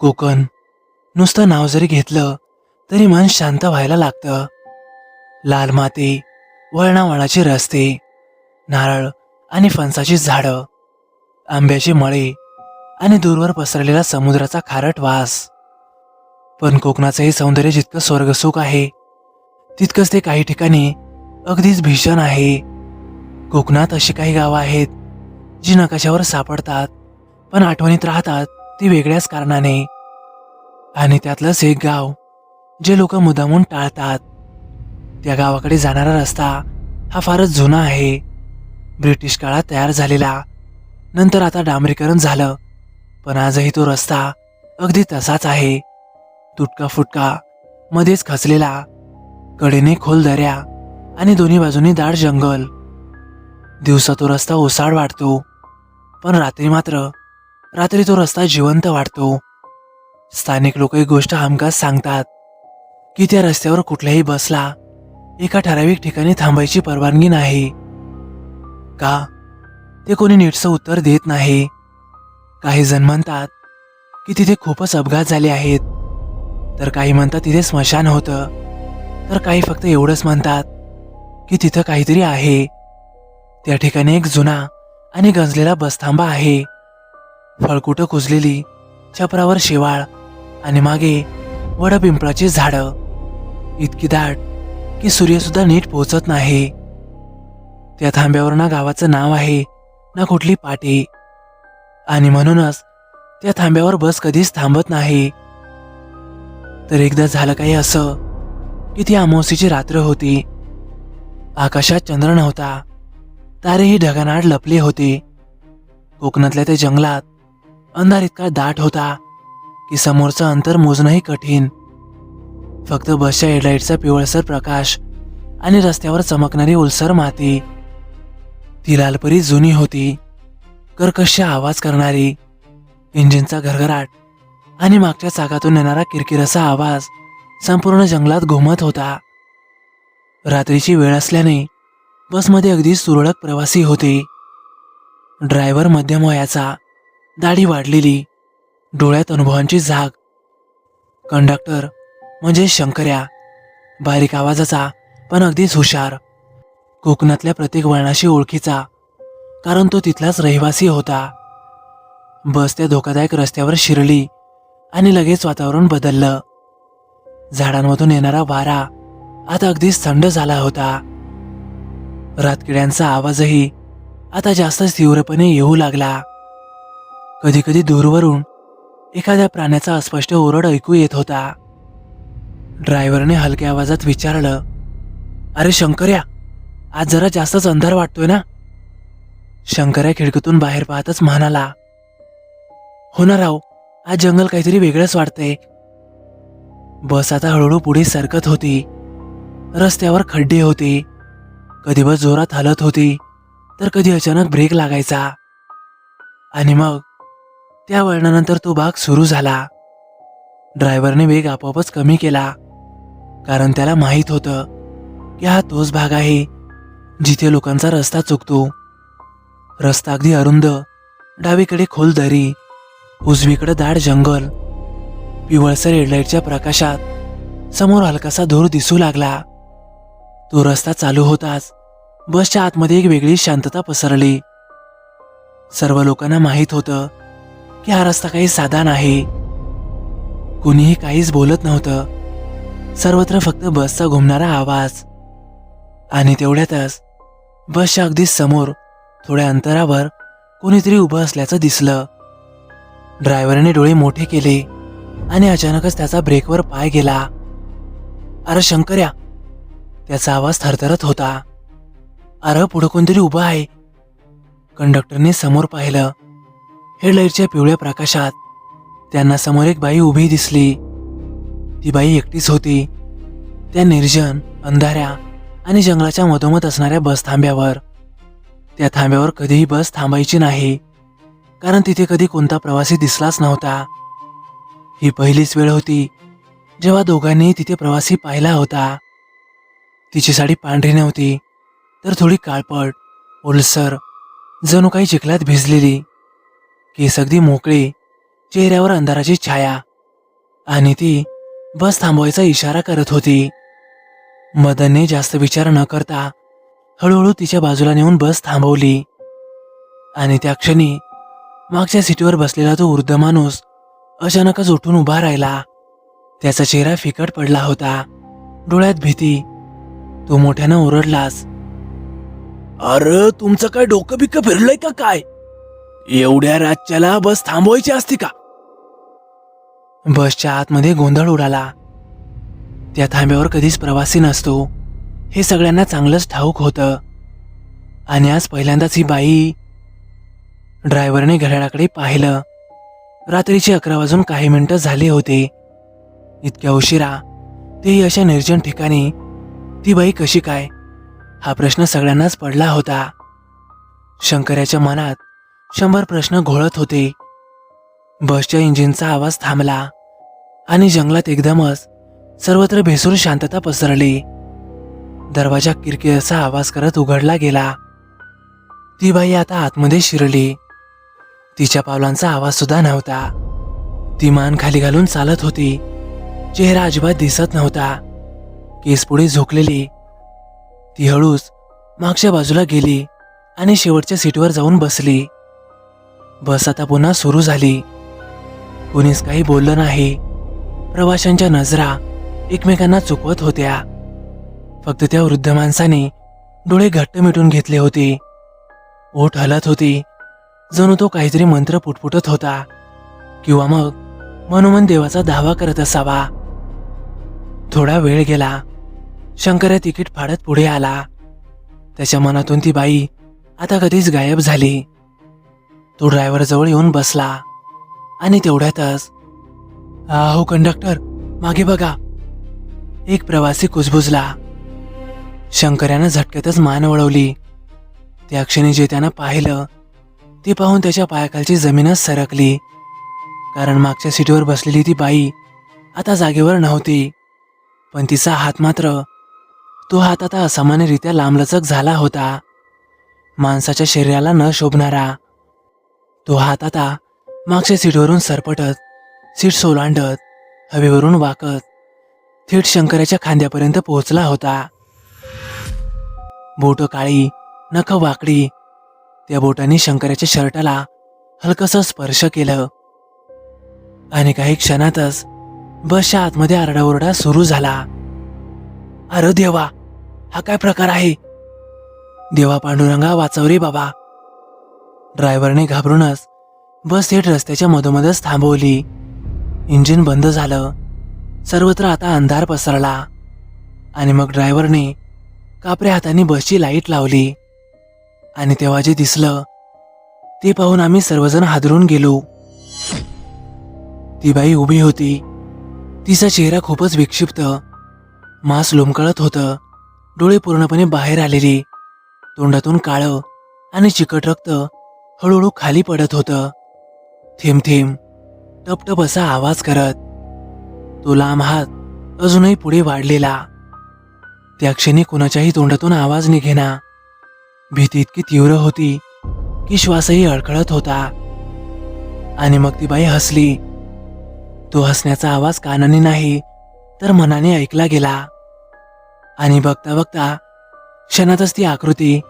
कोकण. नुसतं नाव जरी घेतलं तरी मन शांत व्हायला लागतं. लाल माती वळणावळणाचे रस्ते नारळ आणि फणसाची झाडं आंब्याची मळे आणि दूरवर पसरलेला समुद्राचा खारट वास. पण कोकणाचं हे सौंदर्य जितकं स्वर्गसुख आहे तितकंच ते काही ठिकाणी अगदीच भीषण आहे. कोकणात अशी काही गावं आहेत जी नकाशावर सापडतात पण आठवणीत राहतात ती वेगळ्याच कारणाने. आणि त्यातलंच एक गाव जे लोक मुदामून टाळतात. त्या गावाकडे जाणारा रस्ता हा फारच जुना आहे. ब्रिटिश काळात तयार झालेला. नंतर आता डांबरीकरण झालं. पण आजही तो रस्ता अगदी तसाच आहे. तुटका फुटका मध्येच खचलेला. कडेने खोल दऱ्या आणि दोन्ही बाजूनी दाट जंगल. दिवसा तो रस्ता ओसाड वाटतो पण रात्री मात्र रात्री तो रस्ता जिवंत वाटतो स्थानिक लोक एक गोष्ट हमखास सांगतात की त्या रस्त्यावर कुठल्याही बसला एका ठराविक ठिकाणी थांबायची परवानगी नाही. का? ते कोणी नीटचं उत्तर देत नाही. काही जण म्हणतात की तिथे खूपच अपघात झाले आहेत. तर काही म्हणतात तिथे स्मशान होतं. तर काही फक्त एवढंच म्हणतात की तिथं काहीतरी आहे. त्या ठिकाणी एक जुना आणि गंजलेला बसथांबा आहे. फळकुटं कुजलेली? छपरावर शेवाळ. आणि मागे वडपिंपळाची झाडं. इतकी दाट की सूर्यसुद्धा नीट पोहोचत नाही. त्या थांब्यावर ना गावाचं नाव आहे ना कुठली पाटी. आणि म्हणूनच त्या थांब्यावर बस कधीच थांबत नाही. तर एकदा झालं काही असं की ती अमावस्येची रात्र होती. आकाशात चंद्र नव्हता. तारेही ढगानाड लपले होते. कोकणातल्या त्या जंगलात अंधार इतका दाट होता की समोरचं अंतर मोजणंही कठीण. फक्त बसच्या हेडलाईटचा पिवळसर प्रकाश आणि रस्त्यावर चमकणारी ओलसर माती. ती लालपरी जुनी होती. कर्कश आवाज करणारी इंजिनचा घरघराट आणि मागच्या चाकातून येणारा किरकिरसा आवाज संपूर्ण जंगलात घुमत होता. रात्रीची वेळ असल्याने बसमध्ये अगदी सुरळक प्रवासी होते. ड्रायव्हर मध्यम वयाचा दाढी वाढलेली डोळ्यात अनुभवांची झाग. कंडक्टर म्हणजे शंकर्या. बारीक आवाजाचा पण अगदीच हुशार. कोकणातल्या प्रत्येक वळणाशी ओळखीचा कारण तो तिथलाच रहिवासी होता. बस त्या धोकादायक रस्त्यावर शिरली आणि लगेच वातावरण बदललं. झाडांमधून येणारा वारा आता अगदीच थंड झाला होता. रातकिड्यांचा आवाजही आता जास्तच तीव्रपणे येऊ लागला. कधी कधी दूरवरून एखाद्या प्राण्याचा अस्पष्ट ओरड ऐकू येत होता. ड्रायव्हरने हलक्या आवाजात विचारलं अरे शंकर्या आज जरा जास्तच अंधार वाटतोय ना? शंकर्या खिडकीतून बाहेर पाहतच म्हणाला हो ना राव आज जंगल काहीतरी वेगळंच वाटतंय. बस आता हळूहळू पुढे सरकत होती. रस्त्यावर खड्डे होते. कधी बस जोरात हलत होती तर कधी अचानक ब्रेक लागायचा. आणि मग त्या वळणानंतर तो भाग सुरू झाला. ड्रायव्हरने वेग आपोआपच कमी केला कारण त्याला माहीत होतं की हा तोच भाग आहे जिथे लोकांचा रस्ता चुकतो. रस्ता अगदी अरुंद डावीकडे खोल दरी उजवीकडे दाट जंगल. पिवळसर हेडलाईटच्या प्रकाशात समोर हलकासा धूर दिसू लागला. तो रस्ता चालू होताच बसच्या आतमध्ये एक वेगळी शांतता पसरली. सर्व लोकांना माहीत होतं की हा रस्ता काही साधा नाही. कुणीही काहीच बोलत नव्हतं. सर्वत्र फक्त बसचा घुमणारा आवाज. आणि तेवढ्यातच बसच्या अगदी समोर थोड्या अंतरावर कोणीतरी उभं असल्याचं दिसलं. ड्रायव्हरने डोळे मोठे केले आणि अचानकच त्याचा ब्रेकवर पाय गेला. अरे शंकर्या त्याचा आवाज थरथरत होता. अरे पुढं कोणतरी उभं आहे. कंडक्टरने समोर पाहिलं. हेडलाईटच्या पिवळ्या प्रकाशात. त्यांना समोर एक बाई उभी दिसली. ती बाई एकटीच होती. त्या निर्जन अंधाऱ्या आणि जंगलाच्या मधोमध असणाऱ्या बस थांब्यावर. त्या थांब्यावर कधीही बस थांबायची नाही कारण तिथे कधी कोणता प्रवासी दिसलाच नव्हता. ही पहिलीच वेळ होती जेव्हा दोघांनी तिथे प्रवासी पाहिला होता. तिची साडी पांढरी नव्हती तर थोडी काळपट ओलसर जणू काही चिखलात भिजलेली. केस अगदी मोकळे चेहऱ्यावर अंधाराची छाया. आणि ती बस थांबवायचा इशारा करत होती. मदनने जास्त विचार न करता हळूहळू तिच्या बाजूला नेऊन बस थांबवली. आणि त्या क्षणी मागच्या सीटीवर बसलेला तो वृद्ध माणूस अचानकच उठून उभा राहिला. त्याचा चेहरा फिकट पडला होता. डोळ्यात भीती. तो मोठ्यानं ओरडलास अरे तुमचं काय डोकं बिकं फिरलंय का काय? एवढ्या राज्याला बस थांबवायची असती का? बसच्या आतमध्ये गोंधळ उडाला. त्या थांब्यावर कधीच प्रवासी नसतो. हे सगळ्यांना चांगलंच ठाऊक होतं. आणि आज पहिल्यांदाच ही बाई ड्रायव्हरने घड्याळाकडे पाहिलं. रात्रीचे अकरा वाजून काही मिनिटं झाले होते. इतक्या उशिरा. तेही अशा निर्जन ठिकाणी. ती बाई कशी काय? हा प्रश्न सगळ्यांनाच पडला होता. शंकराच्या मनात शंभर प्रश्न घोळत होते. बसच्या इंजिनचा आवाज थांबला आणि जंगलात एकदमच सर्वत्र भेसूर शांतता पसरली. दरवाजा किरकिरचा आवाज करत उघडला गेला. ती बाई आता आतमध्ये शिरली. तिच्या पावलांचा आवाज सुद्धा नव्हता. ती मान खाली घालून चालत होती. चेहरा अजिबात दिसत नव्हता. केस पुढे झोकलेली. ती हळूच मागच्या बाजूला गेली आणि शेवटच्या सीटवर जाऊन बसली. बस आता पुन्हा सुरू झाली. कुणीच काही बोललं नाही. प्रवाशांच्या नजरा एकमेकांना चुकवत होत्या. फक्त त्या वृद्ध माणसाने डोळे घट्ट मिटून घेतले होते. ओठ हलत होती. जणू तो काहीतरी मंत्र पुटपुटत होता. किंवा मग मनोमन देवाचा दावा करत असावा. थोडा वेळ गेला. शंकर तिकीट फाडत पुढे आला. त्याच्या मनातून ती बाई आता कधीच गायब झाली. तो ड्रायव्हरजवळ येऊन बसला. आणि तेवढ्यातच हो कंडक्टर मागे बघा. एक प्रवासी कुजबुजला. शंकर्यानं झटक्यातच मान वळवली. त्या क्षणी जे त्यानं पाहिलं ते पाहून त्याच्या पायाखालची जमीनच सरकली. कारण मागच्या सीटीवर बसलेली ती बाई आता जागेवर नव्हती. पण तिचा हात मात्र तो हात आता असामान्यरित्या लांबलचक झाला होता. माणसाच्या शरीराला न शोभणारा तो हात आता मागच्या सीटवरून सरपटत सीट सोलांडत हवेवरून वाकत थेट शंकराच्या खांद्यापर्यंत पोहोचला होता. बोट काळी नख वाकडी त्या बोटाने शंकराच्या शर्टाला हलकसं स्पर्श केलं. आणि काही क्षणातच बसच्या आतमध्ये आरडाओरडा सुरू झाला. अरे देवा हा काय प्रकार आहे? देवा पांडुरंगा वाचव रे बाबा. ड्रायव्हरने घाबरूनच बस थेट रस्त्याच्या मधोमधच थांबवली. इंजिन बंद झालं. सर्वत्र आता अंधार पसरला. आणि मग ड्रायव्हरने कापऱ्या हाताने बसची लाइट लावली. आणि तेव्हा जे दिसलं ते पाहून आम्ही सर्वजण हादरून गेलो. ती बाई उभी होती. तिचा चेहरा खूपच विक्षिप्त. मांस लोंबकळत होतं. डोळे पूर्णपणे बाहेर आलेली. तोंडातून काळं आणि चिकट रक्त हळूहळू खाली पडत होतं. थेंब थेंब टपटप असा आवाज करत तो लांब हात अजूनही पुढे वाढलेला. त्या क्षणी कुणाच्याही तोंडातून आवाज निघेना. भीती इतकी तीव्र होती की श्वासही अडखळत होता. आणि मग ती बाई हसली. तो हसण्याचा आवाज कानाने नाही तर मनाने ऐकला गेला. आणि बघता बघता क्षणातच ती आकृती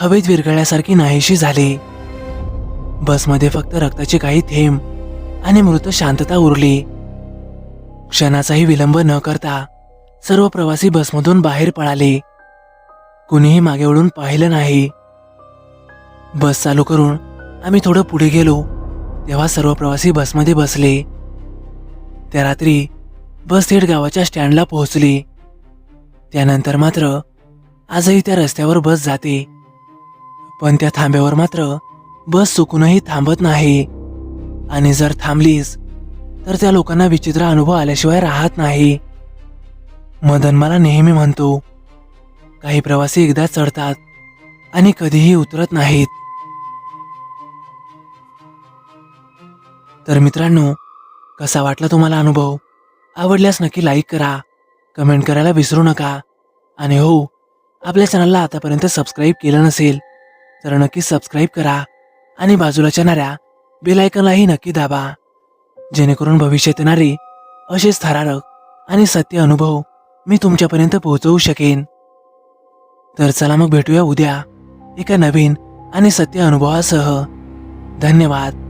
हवेत विरघळल्यासारखी नाहीशी झाली. बसमध्ये फक्त रक्ताचे काही थेंब आणि मृत शांतता उरली. क्षणाचाही विलंब न करता सर्व प्रवासी बसमधून बाहेर पळाले. कुणीही मागे वळून पाहिलं नाही. बस चालू करून आम्ही थोडं पुढे गेलो तेव्हा सर्व प्रवासी बसमध्ये बसले. त्या रात्री बस थेट गावाच्या स्टँडला पोहोचली. त्यानंतर मात्र आजही त्या रस्त्यावर बस जाते. पण त्या थांब्यावर मात्र बस चुकूनही थांबत नाही. आणि जर थांबलीस तर त्या लोकांना विचित्र अनुभव आल्याशिवाय राहत नाही. मदन मला नेहमी म्हणतो काही प्रवासी एकदा चढतात आणि कधीही उतरत नाहीत. तर मित्रांनो कसा वाटला तुम्हाला अनुभव? आवडल्यास नक्की लाईक करा कमेंट करायला विसरू नका. आणि हो आपल्या चॅनलला आतापर्यंत सबस्क्राईब केलं नसेल तर नक्की सबस्क्राईब करा. आणि बाजूला येणाऱ्या बेलायकनलाही नक्की दाबा. जेणेकरून भविष्यात येणारी असेच थरारक आणि सत्य अनुभव मी तुमच्यापर्यंत पोहोचवू शकेन. तर चला मग भेटूया उद्या एका नवीन आणि सत्य अनुभवासह. धन्यवाद.